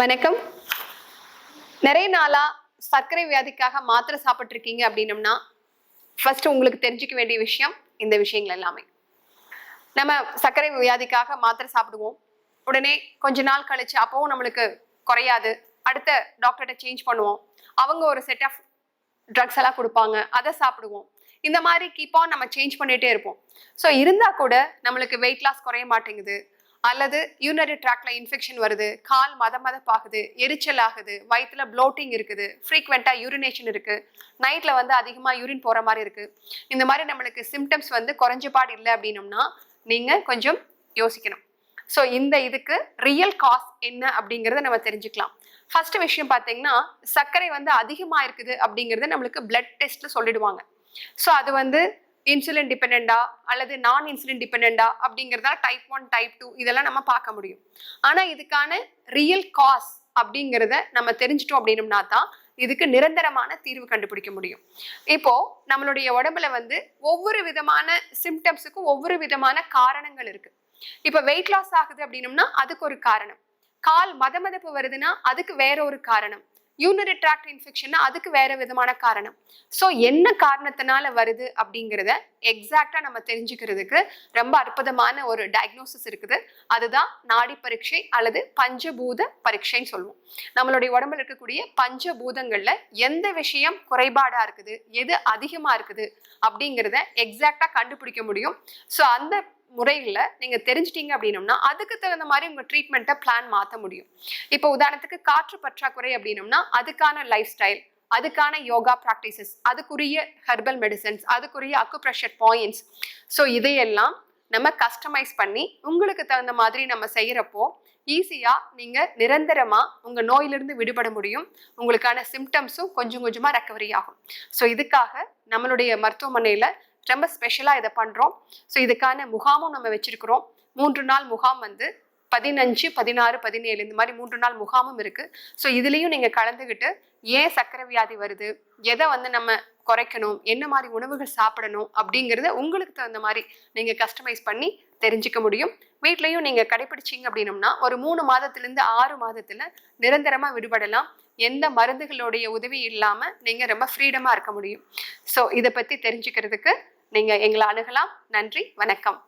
வணக்கம். நிறைய நாளா சர்க்கரை வியாதிக்காக மாத்திரை சாப்பிட்ருக்கீங்க அப்படின்னம்னா ஃபர்ஸ்ட் உங்களுக்கு தெரிஞ்சுக்க வேண்டிய விஷயம் இந்த விஷயங்கள் எல்லாமே. நம்ம சர்க்கரை வியாதிக்காக மாத்திரை சாப்பிடுவோம். உடனே கொஞ்ச நாள் கழிச்சு அப்பவும் நம்மளுக்கு குறையாது. அடுத்த டாக்டர்கிட்ட சேஞ்ச் பண்ணுவோம். அவங்க ஒரு செட் ஆஃப் ட்ரக்ஸ் எல்லாம் கொடுப்பாங்க. அதை சாப்பிடுவோம். இந்த மாதிரி கீப் ஆன் நம்ம சேஞ்ச் பண்ணிட்டே இருப்போம். ஸோ இருந்தால் கூட நம்மளுக்கு வெயிட் லாஸ் குறைய மாட்டேங்குது. அல்லது யூனரி ட்ராக்ல இன்ஃபெக்ஷன் வருது கால் மத மதப்பாகுது எரிச்சல் ஆகுது வயிற்றுல ப்ளோட்டிங் இருக்குது ஃப்ரீக்வெண்ட்டாக யூரினேஷன் இருக்கு நைட்ல வந்து அதிகமாக யூரின் போற மாதிரி இருக்கு. இந்த மாதிரி நம்மளுக்கு சிம்டம்ஸ் வந்து குறைஞ்சபாடு இல்லை அப்படின்னம்னா நீங்க கொஞ்சம் யோசிக்கணும். ஸோ இந்த இதுக்கு ரியல் காஸ் என்ன அப்படிங்கிறத நம்ம தெரிஞ்சுக்கலாம். ஃபர்ஸ்ட் விஷயம் பார்த்தீங்கன்னா சர்க்கரை வந்து அதிகமாக இருக்குது அப்படிங்கிறத நம்மளுக்கு பிளட் டெஸ்ட்ல சொல்லிடுவாங்க. ஸோ அது வந்து இன்சுலின் டிபெண்டா அல்லது நான் இன்சுலின் டிபெண்டா அப்படிங்கிறதா டைப் ஒன் டைப் டூ இதெல்லாம் நம்ம பார்க்க முடியும். ஆனால் இதுக்கான ரியல் காஸ் அப்படிங்கிறத நம்ம தெரிஞ்சிட்டோம் அப்படின்னம்னா தான் இதுக்கு நிரந்தரமான தீர்வு கண்டுபிடிக்க முடியும். இப்போ நம்மளுடைய உடம்புல வந்து ஒவ்வொரு விதமான சிம்டம்ஸுக்கும் ஒவ்வொரு விதமான காரணங்கள் இருக்கு. இப்போ வெயிட் லாஸ் ஆகுது அப்படின்னம்னா அதுக்கு ஒரு காரணம். கால் மதமதப்பு வருதுன்னா அதுக்கு வேற ஒரு காரணம். யூனரி ட்ராக்ட் இன்ஃபெக்ஷன்னா அதுக்கு வேற விதமான காரணம். ஸோ என்ன காரணத்தினால வருது அப்படிங்கிறத எக்ஸாக்டா நம்ம தெரிஞ்சுக்கிறதுக்கு ரொம்ப அற்புதமான ஒரு டயக்னோசிஸ் இருக்குது. அதுதான் நாடி பரீட்சை அல்லது பஞ்சபூத பரீட்சைன்னு சொல்லுவோம். நம்மளுடைய உடம்புல இருக்கக்கூடிய பஞ்சபூதங்கள்ல எந்த விஷயம் குறைபாடா இருக்குது எது அதிகமா இருக்குது அப்படிங்கிறத எக்ஸாக்டா கண்டுபிடிக்க முடியும். ஸோ அந்த முறையில் நீங்கள் தெரிஞ்சிட்டீங்க அப்படின்னம்னா அதுக்கு தகுந்த மாதிரி உங்கள் ட்ரீட்மெண்ட்டை பிளான் மாற்ற முடியும். இப்போ உதாரணத்துக்கு காற்று பற்றாக்குறை அப்படின்னம்னா அதுக்கான லைஃப் ஸ்டைல் அதுக்கான யோகா ப்ராக்டிசஸ் அதுக்குரிய ஹெர்பல் மெடிசன்ஸ் அதுக்குரிய அக்குப்ரெஷர் பாயிண்ட்ஸ் ஸோ இதையெல்லாம் நம்ம கஸ்டமைஸ் பண்ணி உங்களுக்கு தகுந்த மாதிரி நம்ம செய்கிறப்போ ஈஸியாக நீங்கள் நிரந்தரமாக உங்கள் நோயிலிருந்து விடுபட முடியும். உங்களுக்கான சிம்டம்ஸும் கொஞ்சம் கொஞ்சமாக ரெக்கவரி ஆகும். ஸோ இதுக்காக நம்மளுடைய மருத்துவமனையில் ரொம்ப ஸ்பெஷலாக இதை பண்ணுறோம் ஸோ இதுக்கான முகாமும் நம்ம வச்சுருக்கிறோம். மூன்று நாள் முகாம் வந்து பதினஞ்சு பதினாறு பதினேழு இந்த மாதிரி மூன்று நாள் முகாமும் இருக்குது ஸோ இதுலேயும் நீங்கள் கலந்துக்கிட்டு ஏன் சக்கரை வியாதி வருது? எதை வந்து நம்ம குறைக்கணும்? என்ன மாதிரி உணவுகள் சாப்பிடணும்? அப்படிங்கிறத உங்களுக்கு தகுந்த மாதிரி நீங்கள் கஸ்டமைஸ் பண்ணி தெரிஞ்சுக்க முடியும். வீட்லேயும் நீங்கள் கடைபிடிச்சிங்க அப்படின்னம்னா ஒரு மூணு மாதத்துலேருந்து ஆறு மாதத்தில் நிரந்தரமாக விடுபடலாம். எந்த மருந்துகளுடைய உதவி இல்லாமல் நீங்கள் ரொம்ப ஃப்ரீடமாக இருக்க முடியும். ஸோ இதை பற்றி தெரிஞ்சுக்கிறதுக்கு நீங்கள் எங்களை அணுகலாம். நன்றி வணக்கம்.